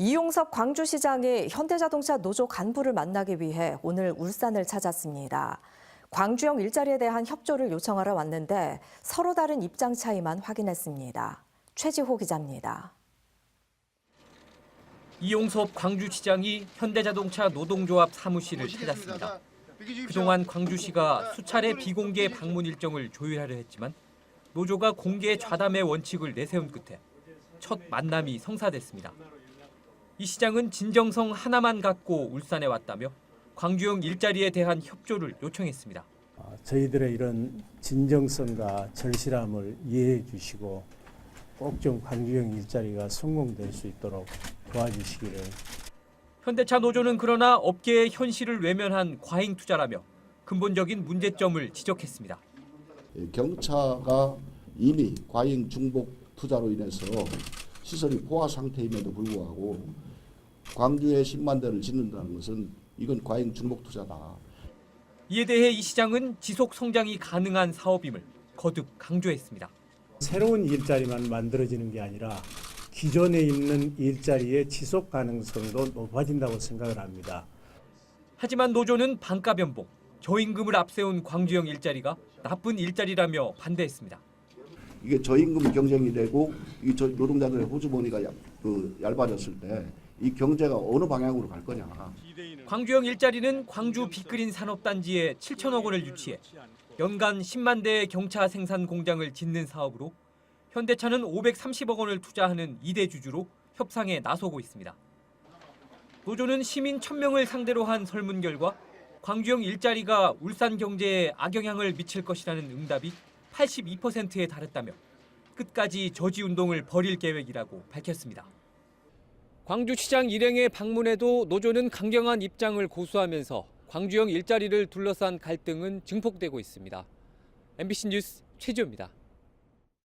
이용섭 광주시장이 현대자동차 노조 간부를 만나기 위해 오늘 울산을 찾았습니다. 광주형 일자리에 대한 협조를 요청하러 왔는데 서로 다른 입장 차이만 확인했습니다. 최지호 기자입니다. 이용섭 광주시장이 현대자동차 노동조합 사무실을 찾았습니다. 그동안 광주시가 수차례 비공개 방문 일정을 조율하려 했지만 노조가 공개 좌담의 원칙을 내세운 끝에 첫 만남이 성사됐습니다. 이 시장은 진정성 하나만 갖고 울산에 왔다며 광주형 일자리에 대한 협조를 요청했습니다. 어, 저희들의 이런 진정성과 절실함을 이해해 주시고 꼭 좀 광주형 일자리가 성공될 수 있도록 도와주시기를 현대차 노조는 그러나 업계의 현실을 외면한 과잉 투자라며 근본적인 문제점을 지적했습니다. 경차가 이미 과잉 중복 투자로 인해서 시설이 포화 상태임에도 불구하고 광주에 10만 대를 짓는다는 것은 이건 과잉 중복 투자다. 이에 대해 이 시장은 지속 성장이 가능한 사업임을 거듭 강조했습니다. 새로운 일자리만 만들어지는 게 아니라 기존에 있는 일자리의 지속 가능성도 높아진다고 생각을 합니다. 하지만 노조는 반값 연봉, 저임금을 앞세운 광주형 일자리가 나쁜 일자리라며 반대했습니다. 이게 저임금 경쟁이 되고 이저 노동자들의 호주머니가 얇, 그 얇아졌을 때 이 경제가 어느 방향으로 갈 거냐. 광주형 일자리는 광주 빅그린 산업단지에 7천억 원을 유치해 연간 10만 대의 경차 생산 공장을 짓는 사업으로 현대차는 530억 원을 투자하는 2대 주주로 협상에 나서고 있습니다. 노조는 시민 1000명을 상대로 한 설문 결과 광주형 일자리가 울산 경제에 악영향을 미칠 것이라는 응답이 82%에 달했다며 끝까지 저지 운동을 벌일 계획이라고 밝혔습니다. 광주시장 일행의 방문에도 노조는 강경한 입장을 고수하면서 광주형 일자리를 둘러싼 갈등은 증폭되고 있습니다. MBC 뉴스 최지호입니다.